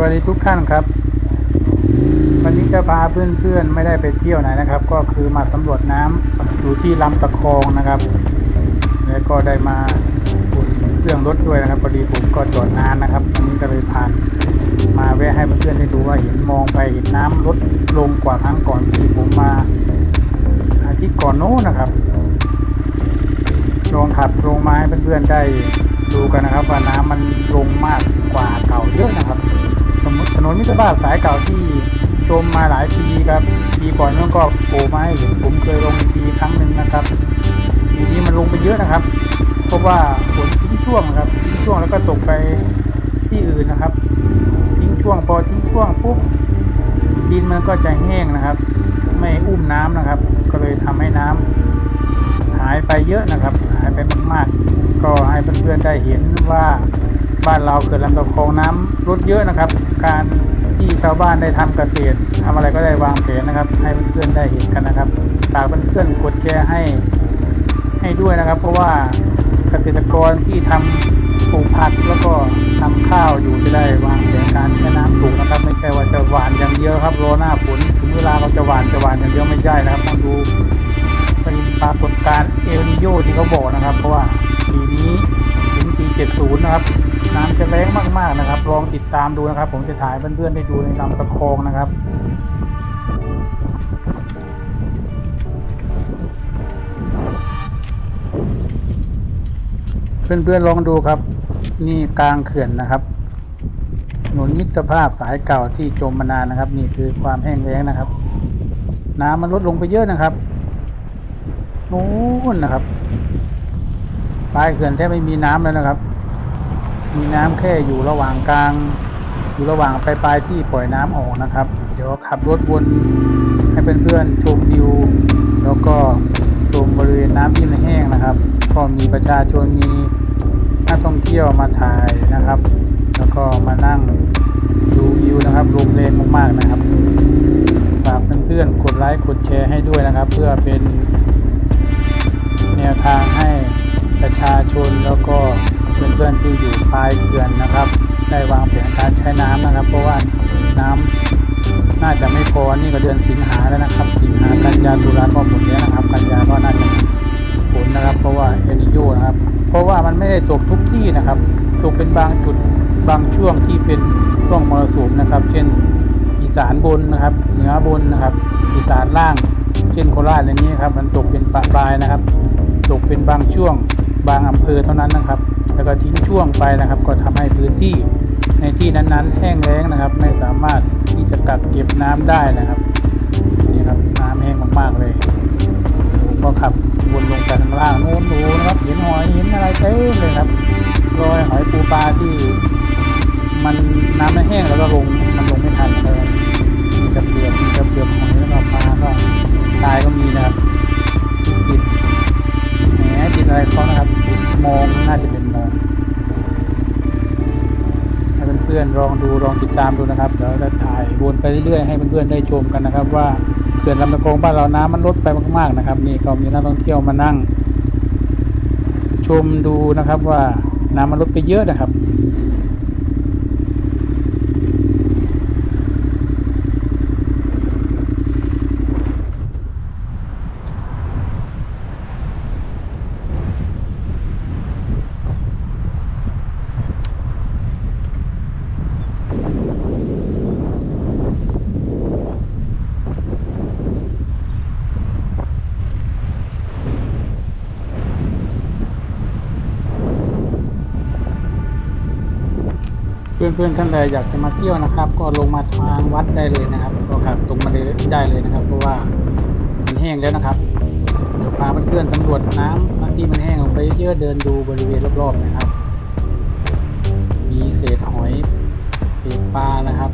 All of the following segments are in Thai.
วัสดีทุกท่านครับ วันนี้จะพาเพื่อนๆไม่ได้ไปเที่ยวไหนนะครับ ก็คือมาสำรวจน้ำอยู่ที่ลำตะคองนะครับ แล้วก็ได้มาอุ่นเครื่องรถด้วยนะครับพอดีผมก็จอดนานนะครับวันนี้ก็เลยผ่านมาแวะให้เพื่อนๆได้ดูว่าเห็นมองไปเห็นน้ำลดลงกว่าครั้งก่อนที่ผมมาอาทิตย์ก่อนโน้นนะครับลองขับลงมาให้เพื่อนๆได้ดูกันนะครับว่าน้ำมันลงมากกว่าเก่าเยอะนะครับ ถนนมิตรภาพสายเก่าที่จมมาหลายปีครับปีก่อนนั้นก็โผล่มาให้เห็นผมเคยลงปีครั้งหนึ่งนะครับปีนี้มันลงไปเยอะนะครับ เพราะว่าฝนทิ้งช่วงนะครับทิ้งช่วงแล้วก็ตกไปที่อื่นนะครับ ทิ้งช่วงพอทิ้งช่วงปุ๊บดินมันก็จะแห้งนะครับ ไม่อุ้มน้ำนะครับ ก็เลยทำให้น้ำหายไปเยอะนะครับ หายไปมากๆ ก็ให้เพื่อนๆได้เห็นว่า บ้านเราเกิดลำตะคองน้ำลดเยอะนะครับ การที่ชาวบ้านได้ทำเกษตรทำอะไรก็ได้วางแผนนะครับ ให้เพื่อนๆได้เห็นกันนะครับฝากเพื่อนๆกดแชร์ให้ให้ด้วยนะครับ เพราะว่าเกษตรกรที่ทำปลูกผักแล้วก็ทำข้าวอยู่จะได้วางแผนการใช้น้ำถูกนะครับ ไม่ใช่ว่าจะหวานอย่างเดียวครับรอหน้าฝนถึงเวลาเราจะหวานจะหวานอย่างเดียวไม่ใช่นะครับต้องดูเป็นปรากฏการณ์เอลนิโยที่เขาบอกนะครับ เพราะว่าปีนี้ 70 นะครับ น้ำจะแรงมากๆนะครับ ลองติดตามดูนะครับ ผมจะถ่ายเพื่อนๆได้ดูในลำตะคองนะครับเพื่อนๆลองดูครับ นี่กลางเขื่อนนะครับถนนมิตรภาพสายเก่าที่จมมานานนะครับ นี่คือความแห้งแล้งนะครับ น้ำมันลดลงไปเยอะนะครับนู้นนะครับ ปลายเขื่อนแทบไม่มีน้ำแล้วนะครับ มีน้ำแค่อยู่ระหว่างกลาง อยู่ระหว่างปลายปลายที่ปล่อยน้ำออกนะครับ เดี๋ยวขับรถวนให้เพื่อนๆชมวิว แล้วก็ชมบริเวณน้ำที่มันแห้งนะครับ ก็มีประชาชนมีนักท่องเที่ยวมาถ่ายนะครับ แล้วก็มานั่งดูวิวนะครับลมแรงมากๆนะครับฝากเพื่อนๆกดไลค์กดแชร์ให้ด้วยนะครับ เพื่อเป็นแนวทางให้ ประชาชนแล้วก็เพื่อนๆที่อยู่ปลายเขื่อนนะครับ ได้วางแผนการใช้น้ำนะครับ เพราะว่าน้ำน่าจะไม่พอนี่ก็เดือนสิงหาแล้วนะครับ สิงหากันยาตุลาก็หมดแล้วนะครับ กันยาก็น่าจะฝนนะครับ เพราะว่าเอลิโยนะครับ เพราะว่ามันไม่ได้ตกทุกที่นะครับตกเป็นบางจุดบางช่วงที่เป็นช่วงมรสุมนะครับ เช่นอีสานบนนะครับ เหนือบนนะครับ อีสานล่าง เช่นโคราชอย่างนี้ครับ มันตกเป็นปะปลายนะครับ ตกเป็นบางช่วง บางอำเภอเท่านั้นนะครับ แล้วก็ทิ้งช่วงไปนะครับ ก็ทำให้พื้นที่ในที่นั้นๆ แห้งแล้งนะครับ ไม่สามารถที่จะกักเก็บน้ำได้นะครับนี่ครับน้ำแห้งมากๆเลยก็ขับวนลงไปข้างล่างโน้นดูนะครับเห็นหอยเห็นอะไรเต็มเลยครับรอยหอยปูปลาที่ มันน้ำมันแห้งแล้วก็ลงมันลงไม่ทันเลยมีแต่เปลือกมีแต่เปลือก ติดตามดูนะครับเดี๋ยวจะถ่ายวนไปเรื่อยๆให้เพื่อนๆได้ชมกันนะครับ ว่าเขื่อนลำตะคองบ้านเราน้ำมันลดไปมากๆนะครับ นี่ก็มีนักท่องเที่ยวมานั่ง ชมดูนะครับว่าน้ำมันลดไปเยอะนะครับ เพื่อนๆท่านใดอยากจะมาเที่ยวนะครับ ก็ลงมาทางวัดได้เลยนะครับ ก็ขับตรงมาได้เลยนะครับ เพราะว่ามันแห้งแล้วนะครับเดี๋ยวพาเพื่อนๆสำรวจน้ำที่มันแห้งลงไปเยอะเดินดูบริเวณรอบๆนะครับ มีเศษหอยเศษปลานะครับ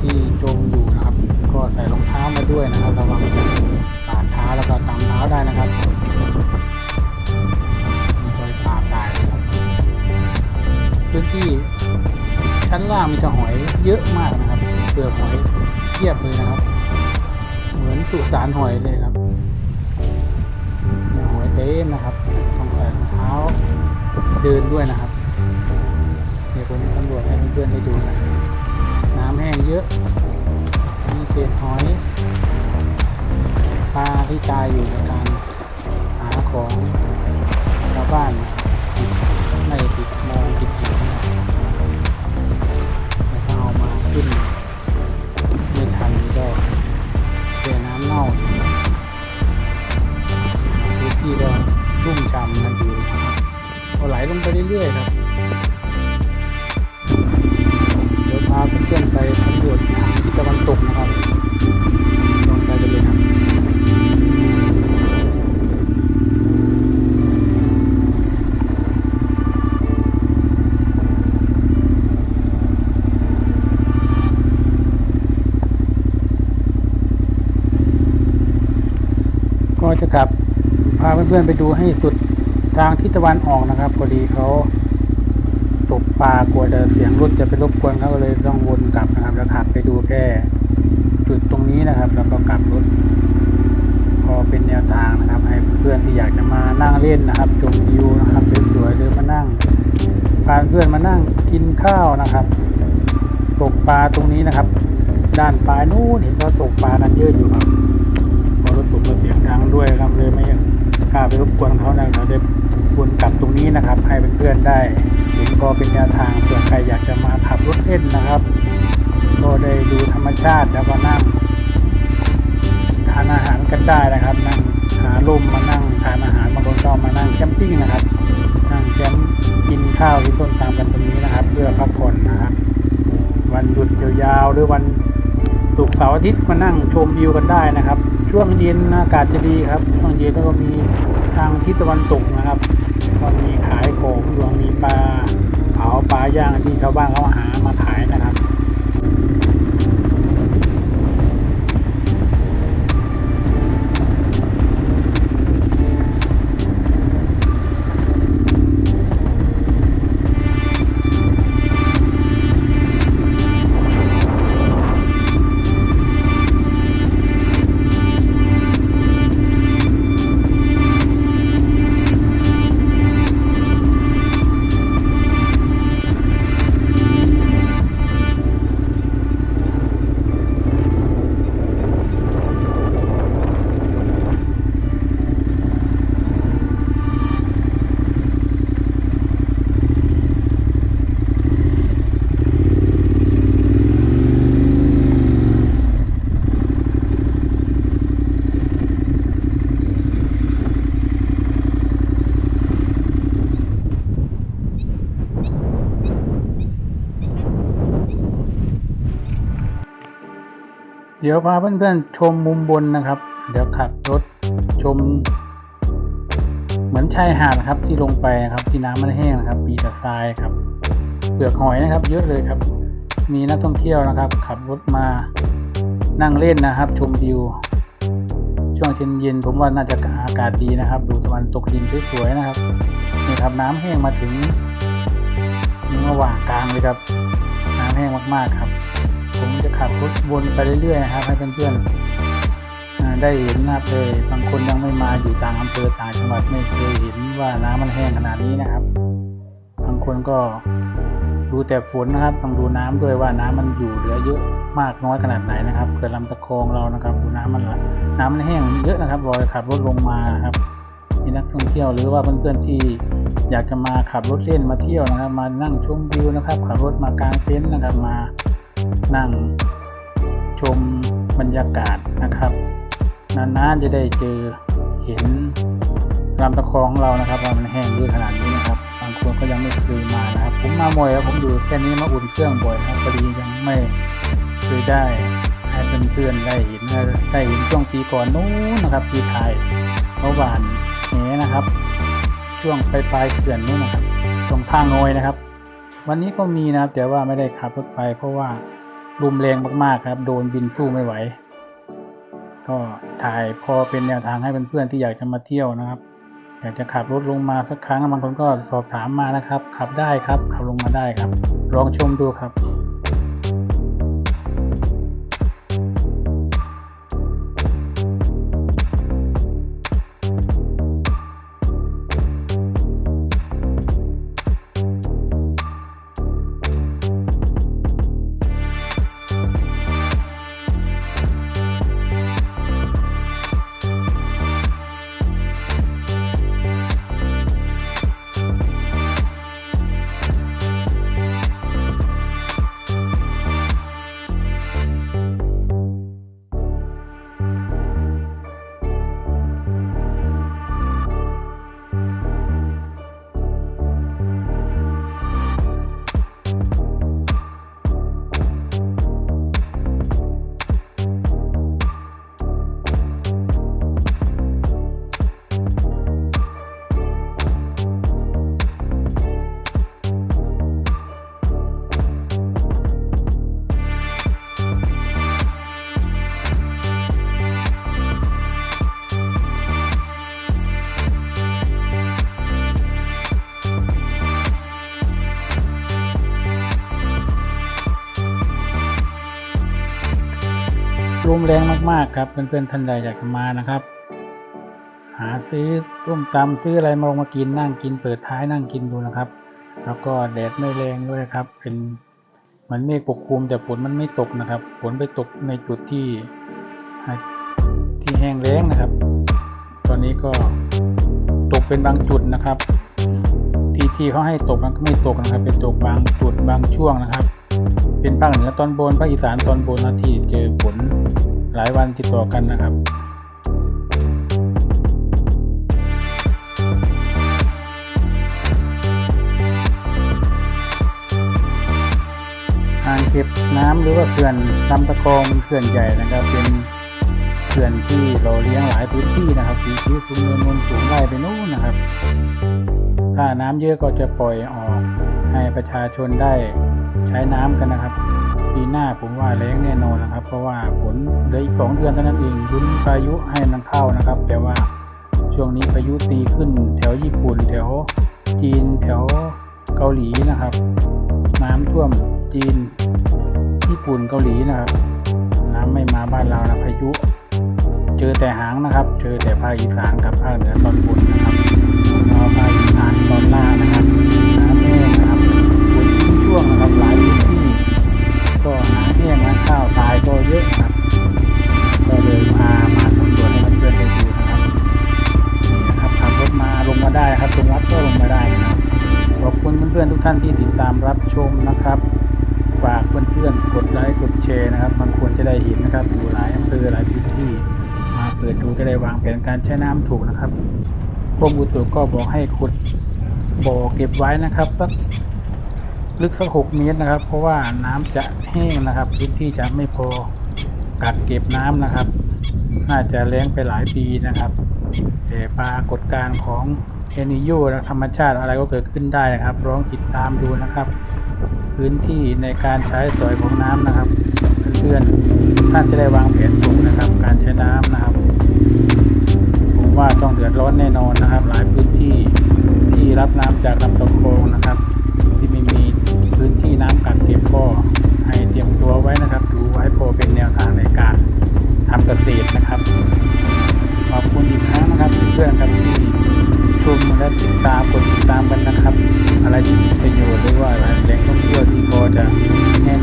ที่จมอยู่นะครับ ก็ใส่รองเท้ามาด้วยนะครับระวังปาดเท้าแล้วก็ตำเท้าได้นะครับมีรอยปาดได้นะครับพื้นที่ ชั้นล่างมีแต่หอยเยอะมากนะครับเปลือกหอยเทียบเลยนะครับ เหมือนสุสานหอยเลยครับหอยเต็มนะครับต้องใส่รองเท้าเดินด้วยนะครับเดี๋ยวผมสำรวจให้เพื่อนๆได้ดูนะน้ำแห้งเยอะมีเศษหอยปลาที่ตายอยู่ในการหาของชาวบ้านติดไม่ติด เพื่อนๆไปดูให้สุดทางทิศตะวันออกนะครับพอดีเขาตกปลากลัวจะเสียงรถจะไปรบกวนเขาก็เลยต้องวนกลับนะครับ แล้วขับไปดูแค่จุดตรงนี้นะครับ แล้วก็กลับรถ พอเป็นแนวทางนะครับ ให้เพื่อนที่อยากจะมานั่งเล่นนะครับชมวิวนะครับสวยๆหรือมานั่งพาเพื่อนมานั่งกินข้าวนะครับตกปลาตรงนี้นะครับ ด้านปลายนู้นเห็นเขาตกปลากันเยอะอยู่ครับพอรถตกมาเสียงดังด้วยครับเลยไม่าไปรบกวนเขานะครับได้วนกลับตรงนี้นะครับ ให้เพื่อนๆได้เห็นก็เป็นแนวทางเผื่อใครอยากจะมาขับรถเล่นนะครับ ก็ได้ดูธรรมชาติแล้วก็นั่งทานอาหารกันได้นะครับนั่งหาลมมานั่งทานอาหารบางคนก็มานั่งแคมปิ้งนะครับนั่งแคมป์กินข้าวที่ต้นตามกันตรงนี้นะครับ เพื่อพักผ่อนนะครับ วันหยุดยาวๆหรือวัน ศุกร์เสาร์อาทิตย์มานั่งชมวิวกันได้นะครับ ช่วงเย็นอากาศจะดีครับ ช่วงเย็นแล้วก็มีทางทิศตะวันตกนะครับก็มีขายของอยู่มีปลาเผาปลาย่างที่ชาวบ้านเขาหามาขายนะครับ ดี๋ยวพาเพื่อนๆชมมุมบนนะครับ เดี๋ยวขับรถชม เหมือนชายหาดครับที่ลงไปครับที่น้ำมันแห้งนะครับมีแต่ทรายครับเปลือกหอยนะครับ เยอะเลยครับ มีนักท่องเที่ยวนะครับ ขับรถมานั่งเล่นนะครับ ชมวิว ช่วงเย็นๆผมว่าน่าจะอากาศดีนะครับ ดูตะวันตกดินสวยๆนะครับนี่ครับน้ำแห้งมาถึงนี่ระหว่างกลางเลยครับ น้ำแห้งมากๆครับ ผมจะขับรถวนไปเรื่อยๆนะครับให้เพื่อนๆได้เห็นนะครับเลยบางคนยังไม่มาอยู่ต่างอำเภอต่างจังหวัดไม่เคยเห็นว่าน้ำมันแห้งขนาดนี้นะครับ บางคนก็ดูแต่ฝนนะครับต้องดูน้ำด้วยว่าน้ำมันอยู่เหลือเยอะมากน้อยขนาดไหนนะครับเกิดลำตะคองเรานะครับดูน้ำมันน้ำมันแห้งเยอะนะครับรอยขับรถลงมาครับมีนักท่องเที่ยวหรือว่าเพื่อนๆที่อยากจะมาขับรถเล่นมาเที่ยวนะครับ มานั่งชมวิวนะครับ ขับรถมากางเต็นท์นะครับมา นั่งชมบรรยากาศนะครับ นานๆจะได้เจอเห็นลำตะคองของเรานะครับว่ามันแห้งเยอะขนาดนี้นะครับบางคนก็ยังไม่เคยมานะครับ ผมมาบ่อยแล้วผมอยู่แค่นี้มาอุ่นเครื่องบ่อยนะครับพอดียังไม่เคยได้ให้เพื่อนๆได้เห็นได้เห็นช่วงปีก่อนนู้นนะครับปีไทยเขาหวานแหนะครับ ช่วงปลายปลายเขื่อนนู้นนะครับตรงท่างอยนะครับ วันนี้ก็มีนะครับแต่ว่าไม่ได้ขับรถไปเพราะว่า ลมแรงมากๆครับ โดนบินสู้ไม่ไหว ก็ถ่ายพอเป็นแนวทางให้เพื่อนๆที่อยากจะมาเที่ยวนะครับ อยากจะขับรถลงมาสักครั้งบางคนก็สอบถามมานะครับ ขับได้ครับ ขับลงมาได้ครับ ลองชมดูครับ ลมแรงมากๆครับ เพื่อนๆท่านใดอยากจะมานะครับ หาซื้อต้มตำซื้ออะไรมาลงมากินนั่งกิน เปิดท้ายนั่งกินดูนะครับ แล้วก็แดดไม่แรงด้วยครับ เป็นเหมือนเมฆปกคลุมแต่ฝนมันไม่ตกนะครับ ฝนไปตกในจุดที่ที่แห้งแล้งนะครับ ตอนนี้ก็ตกเป็นบางจุดนะครับ ที่ที่เขาให้ตกมันก็ไม่ตกนะครับ เป็นตกบางจุดบางช่วงนะครับ เป็นภาคเหนือตอนบนภาคอีสานตอนบนนะที่เจอฝนหลายวันติดต่อกันนะครับอ่างเก็บน้ำหรือว่าเขื่อนลำตะกองเขื่อนใหญ่นะครับ เป็นเขื่อนที่เราเลี้ยงหลายพื้นที่นะครับสีคิ้วสูงเนินนนสูงไล่ไปนู่นนะครับ ถ้าน้ำเยอะก็จะปล่อยออกให้ประชาชนได้ ช้น้ำกันนะครับปีหน้าผมว่าแล้งแน่นอนนะครับ เพราะว่าฝนเหลืออีกสองเดือนเท่านั้นเองรุ้นพายุให้มันเข้านะครับ แต่ว่าช่วงนี้พายุตีขึ้นแถวญี่ปุ่น แถวจีนแถวเกาหลีนะครับ น้ำท่วมจีน ญี่ปุ่นเกาหลีนะครับ น้ำไม่มาบ้านเรานะพายุเจอแต่หางนะครับ เจอแต่ภาคอีสานกับภาคเหนือตอนบนนะครับแล้วภาคอีสานตอนล่างนะครับ ช่วงนะครับหลายพื้นที่ก็น้ำแห้งน้ำข้าวตายก็เยอะนะครับก็เลยมามาสำรวจให้เพื่อนๆได้ดูนะครับนี่นะครับขับรถมาลงมาได้ครับตรงวัดก็ลงมาได้นะครับขอบคุณเพื่อนๆทุกท่านที่ติดตามรับชมนะครับ ฝากเพื่อนๆกดไลค์กดแชร์นะครับบางคนจะได้เห็นนะครับอยู่หลายอำเภอหลายพื้นที่ มาเปิดดูจะได้วางแผนการใช้น้ำถูกนะครับกรมอุตุก็บอกให้ขุดบ่อเก็บไว้นะครับสัก ลึกสักหกเมตรนะครับ เพราะว่าน้ำจะแห้งนะครับพื้นที่จะไม่พอกักเก็บน้ำนะครับ น่าจะแล้งไปหลายปีนะครับแต่ปรากฏการณ์ของเอนิโยและธรรมชาติอะไรก็เกิดขึ้นได้นะครับลองติดตามดูนะครับ พื้นที่ในการใช้สอยของน้ำนะครับเพื่อนๆท่านจะได้วางแผนถูกนะครับ การใช้น้ำนะครับผมว่าต้องเดือดร้อนแน่นอนนะครับ หลายพื้นที่ที่รับน้ำจากลำตะโคงนะครับ พื้นที่น้ำกักเก็บก็ให้เตรียมตัวไว้นะครับ ดูไว้พอเป็นแนวทางในการทำเกษตรนะครับ ขอบคุณอีกครั้งนะครับเพื่อนๆครับที่ชมและติดตามกดติดตามกันนะครับ อะไรที่มีประโยชน์หรือว่าแหล่งท่องเที่ยวที่พอจะแนะ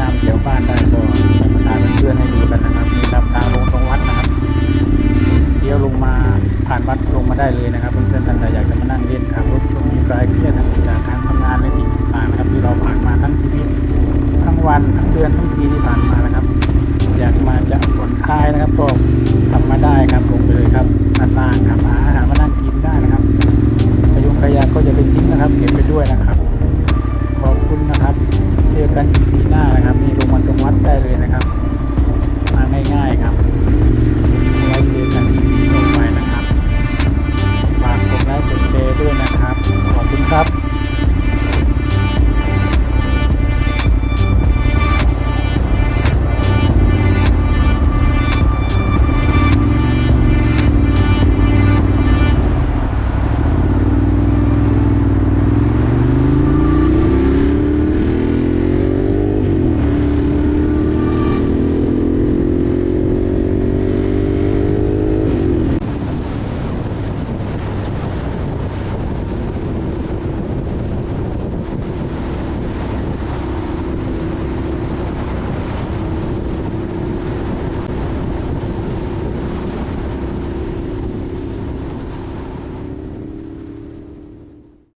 เ